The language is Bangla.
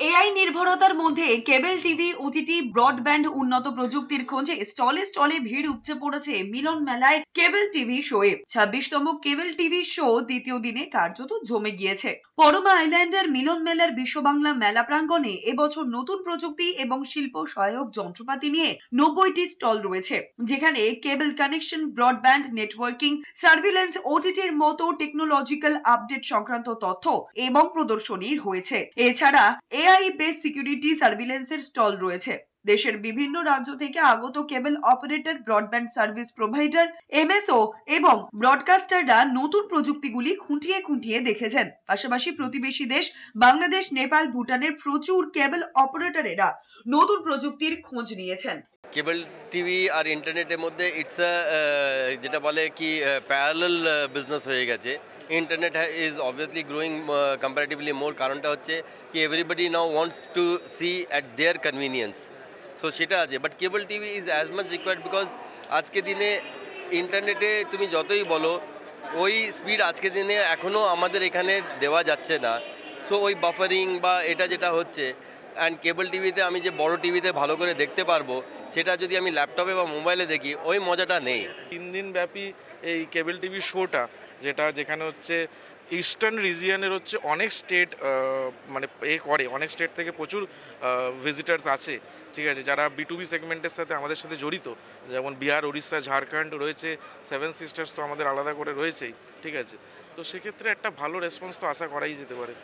এআই নির্ভরতার মধ্যে কেবল টিভি, ওটিটি, ব্রডব্যান্ড উন্নত প্রযুক্তির খোঁজে স্টলে স্টলে ভিড় উপচে পড়েছে মিলন মেলায় কেবল টিভি শোয়ে ছাব্বিশতম কেবল টিভি শো দ্বিতীয় দিনে কার্যত জমে গিয়েছে। পরমা আইল্যান্ডের মিলন মেলার বিশ্ব বাংলা মেলা প্রাঙ্গণে এবছর নতুন প্রযুক্তি এবং শিল্প সহায়ক যন্ত্রপাতি নিয়ে নব্বইটি স্টল রয়েছে, যেখানে cable connection broadband networking surveillance ওটিটির মতো টেকনোলজিক্যাল আপডেট সংক্রান্ত তথ্য এবং প্রদর্শনী হয়েছে এছাড়া এআই বেস সিকিউরিটি সার্ভিলেন্সের স্টল রয়েছে। দেশের বিভিন্ন রাজ্য থেকে আগত cable operator broadband service provider MSO এবং ব্রডকাস্টাররা নতুন প্রযুক্তিগুলি খুঁটিয়ে খুঁটিয়ে দেখেছেন। পাশাপাশি প্রতিবেশী দেশ বাংলাদেশ, নেপাল, ভুটানের প্রচুর কেবল অপারেটরেরা নতুন প্রযুক্তির খোঁজ নিয়েছেন। কেবল টিভি আর ইন্টারনেটের মধ্যে ইটস যেটা বলে কি প্যারালাল বিজনেস হয়ে গেছে। Internet is obviously growing comparatively more কারণটা হচ্ছে কি everybody now wants to see at their convenience so সেটা আছে। But cable TV is as much required because আজকে দিনে ইন্টারনেটে তুমি যতই বলো, ওই স্পিড আজকে দিনে এখনও আমাদের এখানে দেওয়া যাচ্ছে না। সো ওই বাফারিং বা এটা যেটা হচ্ছে অ্যান্ড কেবল টিভিতে আমি যে বড় টিভিতে ভালো করে দেখতে পারব, সেটা যদি আমি ল্যাপটপে বা মোবাইলে দেখি, ওই মজাটা নেই। তিন দিন ব্যাপী এই কেবল টিভি শোটা যেটা যেখানে হচ্ছে ইস্টার্ন রিজিয়নের হচ্ছে অনেক স্টেট মানে এ করে, অনেক স্টেট থেকে প্রচুর ভিজিটার্স আছে ঠিক আছে? যারা বি টু বি সেগমেন্টের সাথে আমাদের সাথে জড়িত, যেমন বিহার, উড়িষ্যা, ঝাড়খণ্ড রয়েছে সেভেন সিস্টার্স তো আমাদের আলাদা করে রয়েছেই, ঠিক আছে? তো সেক্ষেত্রে একটা ভালো রেসপন্স তো আশা করাই যেতে পারে।